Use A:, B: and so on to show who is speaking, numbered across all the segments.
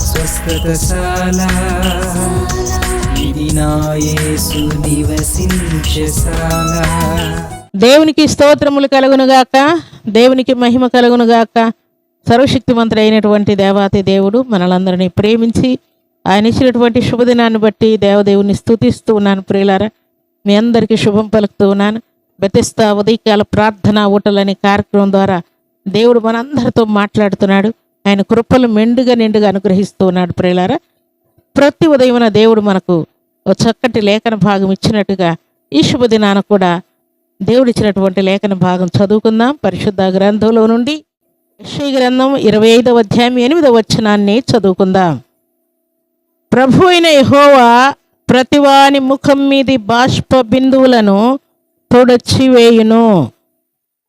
A: స్వస్థతశాల. ఇది నా యేసు నివసించశాల.
B: దేవునికి స్తోత్రములు కలుగునుగాక దేవునికి మహిమ కలుగునుగాక సర్వశక్తిమంతుడు అయినటువంటి దేవాతి దేవుడు మనలందరినీ ప్రేమించి ఆయన ఇచ్చినటువంటి శుభదినాన్ని బట్టి దేవదేవుని స్థుతిస్తూ ఉన్నాను ప్రియులారా. మీ అందరికీ శుభం పలుకుతూ ఉన్నాను. బెతిస్తా ఉదయకాల ప్రార్థన ఊటలనే కార్యక్రమం ద్వారా దేవుడు మనందరితో మాట్లాడుతున్నాడు. ఆయన కృపలు మెండుగా నిండుగా అనుగ్రహిస్తూ ఉన్నాడు ప్రియులారా. ప్రతి ఉదయమున దేవుడు మనకు ఓ చక్కటి లేఖన భాగం ఇచ్చినట్టుగా ఈ శుభదినాన కూడా దేవుడు ఇచ్చినటువంటి లేఖన భాగం చదువుకుందాం. పరిశుద్ధ గ్రంథంలో నుండి శ్రీ గ్రంథం ఇరవై ఐదవ అధ్యాయం ఎనిమిదవ వచనాన్ని చదువుకుందాం. ప్రభు అయిన యహోవా ప్రతివాని ముఖం మీది బాష్ప బిందువులను తొడచివేయును.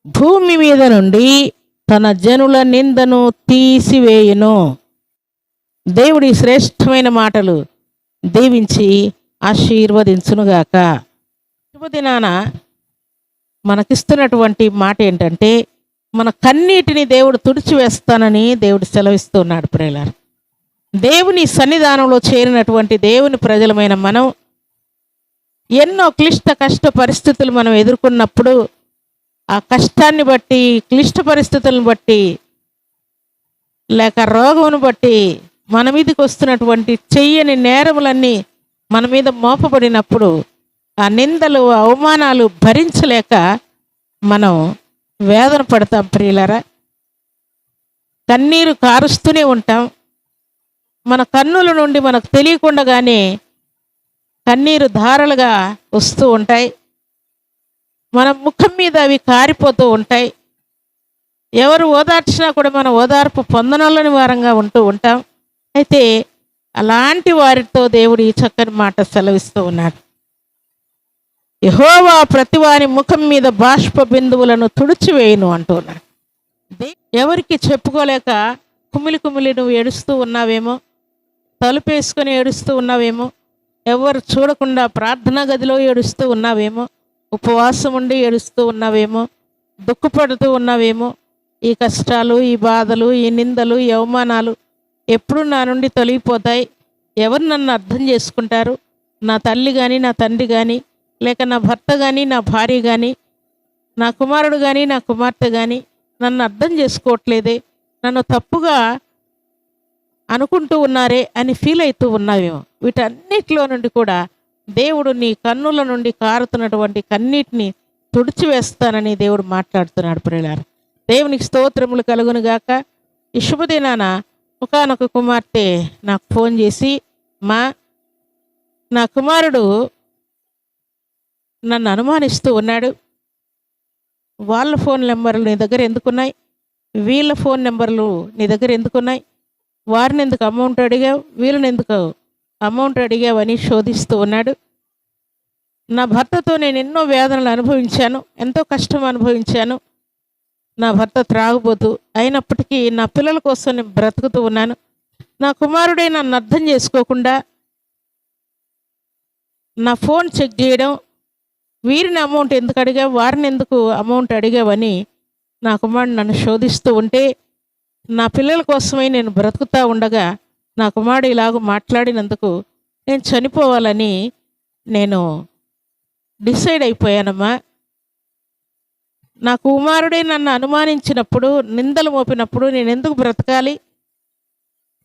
B: భూమి మీద నుండి తన జనుల నిందను తీసివేయును. దేవుడి శ్రేష్టమైన మాటలు దీవించి ఆశీర్వదించునుగాక. శుభదినాన మనకిస్తున్నటువంటి మాట ఏంటంటే మన కన్నీటిని దేవుడు తుడిచివేస్తానని దేవుడు సెలవిస్తున్నాడు ప్రేలారు దేవుని సన్నిధానంలో చేరినటువంటి దేవుని ప్రజలమైన మనం ఎన్నో క్లిష్ట కష్ట పరిస్థితులు మనం ఎదుర్కొన్నప్పుడు ఆ కష్టాన్ని బట్టి క్లిష్ట పరిస్థితులను బట్టి లేక రోగమును బట్టి మన మీదకి వస్తున్నటువంటి చెయ్యని నేరములన్నీ మన మీద మోపబడినప్పుడు ఆ నిందలు అవమానాలు భరించలేక మనం వేదన పడతాం ప్రియులరా. కన్నీరు కారుస్తూనే ఉంటాం. మన కన్నుల నుండి మనకు తెలియకుండానే కన్నీరు ధారలుగా వస్తూ ఉంటాయి. మన ముఖం మీద అవి కారిపోతూ ఉంటాయి. ఎవరు ఓదార్చినా కూడా మనం ఓదార్పు పొందనలోని వారంగా ఉంటూ ఉంటాం. అయితే అలాంటి వారితో దేవుడు ఈ చక్కని మాట సెలవిస్తూ ఉన్నాడు. యహోవా ప్రతివాని ముఖం మీద బాష్ప బిందువులను తుడిచివేయును అంటున్నాడు ఎవరికి చెప్పుకోలేక కుమిలి కుమిలి నువ్వు ఏడుస్తూ ఉన్నావేమో? తలుపేసుకొని ఏడుస్తూ ఉన్నావేమో? ఎవరు చూడకుండా ప్రార్థనా గదిలో ఏడుస్తూ ఉన్నావేమో? ఉపవాసం ఉండి ఏడుస్తూ ఉన్నావేమో దుఃఖపడుతూ ఉన్నావేమో ఈ కష్టాలు ఈ బాధలు ఈ నిందలు ఈ అవమానాలు ఎప్పుడు నా నుండి తొలగిపోతాయి? ఎవరు నన్ను అర్థం చేసుకుంటారు? నా తల్లి కానీ నా తండ్రి కానీ లేక నా భర్త కానీ నా భార్య కానీ నా కుమారుడు కానీ నా కుమార్తె కానీ నన్ను అర్థం చేసుకోవట్లేదే? నన్ను తప్పుగా అనుకుంటూ ఉన్నారే అని ఫీల్ అవుతూ ఉన్నావేమో. వీటన్నిటిలో నుండి కూడా దేవుడు నీ కన్నుల నుండి కారుతున్నటువంటి కన్నీటిని తుడిచివేస్తానని దేవుడు మాట్లాడుతున్నాడు ప్రియులారు. దేవునికి స్తోత్రములు కలుగును గాక. ఈ శుభదినాన ఒకనొక కుమార్తె నాకు ఫోన్ చేసి మా నా కుమారుడు నన్ను అనుమానిస్తూ ఉన్నాడు. వాళ్ళ ఫోన్ నెంబర్లు నీ దగ్గర ఎందుకున్నాయి? వీళ్ళ ఫోన్ నెంబర్లు నీ దగ్గర ఎందుకున్నాయి? వారిని ఎందుకు అమౌంట్ అడిగావు? వీళ్ళని ఎందుకు అమౌంట్ అడిగావని శోధిస్తూ ఉన్నాడు. నా భర్తతో నేను ఎన్నో వేదనలు అనుభవించాను ఎంతో కష్టం అనుభవించాను. నా భర్త త్రాగుబోతూ అయినప్పటికీ నా పిల్లల కోసం నేను బ్రతుకుతూ ఉన్నాను. నా కుమారుడే నన్ను అర్థం చేసుకోకుండా నా ఫోన్ చెక్ చేయడం వీరిని అమౌంట్ ఎందుకు అడిగావు వారిని ఎందుకు అమౌంట్ అడిగావని నా కుమారుడు నన్ను శోధిస్తూ ఉంటే నా పిల్లల కోసమై నేను బ్రతుకుతూ ఉండగా నా కుమారుడు ఇలాగ మాట్లాడినందుకు నేను చనిపోవాలని నేను డిసైడ్ అయిపోయానమ్మా. నా కుమారుడే నన్ను అనుమానించినప్పుడు నిందలు మోపినప్పుడు నేను ఎందుకు బ్రతకాలి?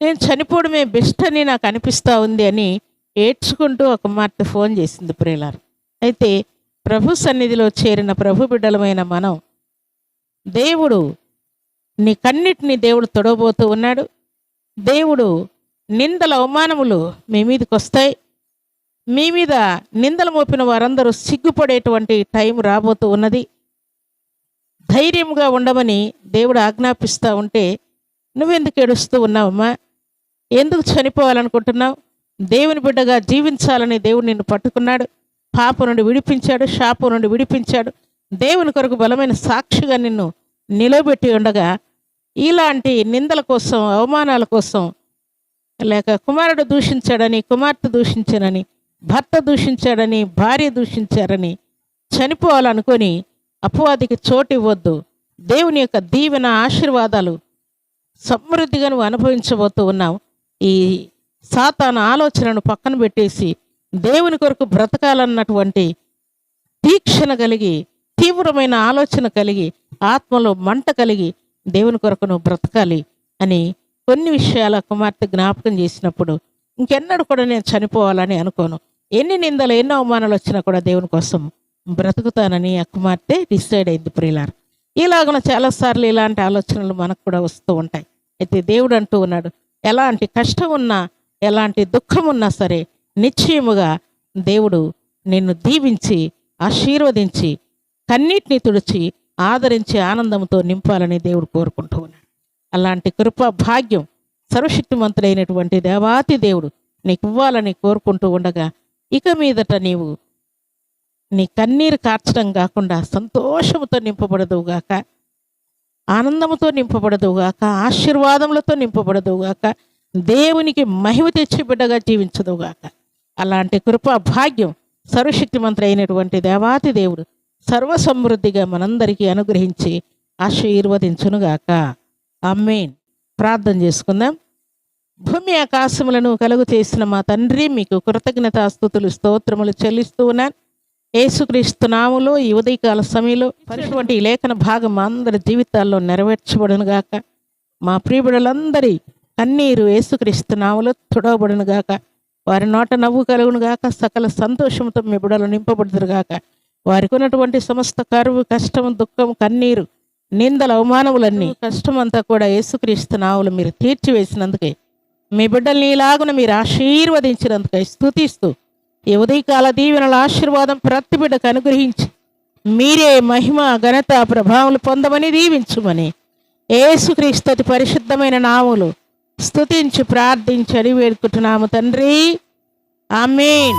B: నేను చనిపోవడమే బెస్ట్ అని నాకు అనిపిస్తూ ఉంది అని ఏడ్చుకుంటూ ఒక మాట ఫోన్ చేసింది ప్రియులారు. అయితే ప్రభు సన్నిధిలో చేరిన ప్రభు బిడ్డలమైన మనం దేవుడు నీ కన్నిటిని దేవుడు తొడవబోతూ ఉన్నాడు. దేవుడు నిందల అవమానములు మీ మీదకి వస్తాయి మీ మీద నిందలు మోపిన వారందరూ సిగ్గుపడేటువంటి టైం రాబోతూ ఉన్నది. ధైర్యంగా ఉండమని దేవుడు ఆజ్ఞాపిస్తూ ఉంటే నువ్వెందుకు ఏడుస్తూ ఉన్నావమ్మా? ఎందుకు చనిపోవాలనుకుంటున్నావు? దేవుని బిడ్డగా జీవించాలని దేవుడు నిన్ను పట్టుకున్నాడు. పాప నుండి విడిపించాడు శాపం నుండి విడిపించాడు. దేవుని కొరకు బలమైన సాక్షిగా నిన్ను నిలబెట్టి ఉండగా ఇలాంటి నిందల కోసం అవమానాల కోసం లేక కుమారుడు దూషించాడని కుమార్తె దూషించానని భర్త దూషించాడని భార్య దూషించారని చనిపోవాలనుకొని అపవాదికి చోటు ఇవ్వద్దు దేవుని యొక్క దీవెన ఆశీర్వాదాలు సమృద్ధిగా నువ్వు అనుభవించబోతూ ఉన్నావు. ఈ సాతాన ఆలోచనను పక్కన పెట్టేసి దేవుని కొరకు బ్రతకాలన్నటువంటి తీక్షణ కలిగి తీవ్రమైన ఆలోచన కలిగి ఆత్మలో మంట కలిగి దేవుని కొరకు నువ్వు బ్రతకాలి అని కొన్ని విషయాల కుమార్తె జ్ఞాపకం చేసినప్పుడు ఇంకెన్నడూ కూడా నేను చనిపోవాలని అనుకోను. ఎన్ని నిందలు ఎన్నో అవమానాలు వచ్చినా కూడా దేవుని కోసం బ్రతుకుతానని ఆ కుమార్తె డిసైడ్ అయింది ప్రియులారు. ఇలాగన చాలాసార్లు ఇలాంటి ఆలోచనలు మనకు కూడా వస్తూ ఉంటాయి. అయితే దేవుడు అంటూ ఉన్నాడు ఎలాంటి కష్టం ఉన్నా ఎలాంటి దుఃఖం ఉన్నా సరే నిశ్చయముగా దేవుడు నిన్ను దీవించి ఆశీర్వదించి కన్నీటిని తుడిచి ఆదరించి ఆనందంతో నింపాలని దేవుడు కోరుకుంటూ ఉన్నాడు. అలాంటి కృప భాగ్యం సర్వశక్తిమంతుడైనటువంటి దేవాతి దేవుడు నీకు ఇవ్వాలని కోరుకుంటూ ఉండగా ఇక మీదట నీవు నీ కన్నీరు కార్చడం కాకుండా సంతోషముతో నింపబడదువుగాక ఆనందముతో నింపబడదువుగాక ఆశీర్వాదములతో నింపబడదువుగాక దేవునికి మహిమ తెచ్చి బిడ్డగా జీవించదువుగాక. అలాంటి కృప భాగ్యం సర్వశక్తిమంతుడు అయినటువంటి దేవాతి దేవుడు సర్వసమృద్ధిగా మనందరికీ అనుగ్రహించి ఆశీర్వదించునుగాక. అమ్మేన్ ప్రార్థన చేసుకుందాం. భూమి ఆకాశములను కలుగు చేసిన మా తండ్రి మీకు కృతజ్ఞతాస్తుతులు స్తోత్రములు చెల్లిస్తూ ఉన్నాను. యేసుక్రీస్తు నాములో ఈ ఉదయకాల సమయంలో పరిటువంటి లేఖన భాగం అందరి జీవితాల్లో నెరవేర్చబడును గాక. మా ప్రియబిడలందరి కన్నీరు యేసుక్రీస్తు నాములో తుడవబడును గాక. వారి నోట నవ్వు కలుగును గాక. సకల సంతోషంతో మీ బిడలు నింపబడుతురు గాక. వారికి ఉన్నటువంటి సమస్త కరువు కష్టం దుఃఖం కన్నీరు నిందల అవమానములన్నీ కష్టమంతా కూడా యేసుక్రీస్తు నావులు మీరు తీర్చివేసినందుకే మీ బిడ్డల్ని ఇలాగున మీరు ఆశీర్వదించినందుకై స్థుతిస్తూ ఈ ఉదయకాల దీవెనల ఆశీర్వాదం ప్రతి బిడ్డకు అనుగ్రహించి మీరే మహిమ ఘనత ప్రభావం పొందమని దీవించుమని ఏసుక్రీస్తు అతి పరిశుద్ధమైన నాములు స్థుతించి ప్రార్థించి అడిగి వేడుకుంటున్నాము తండ్రి. ఆమేన్.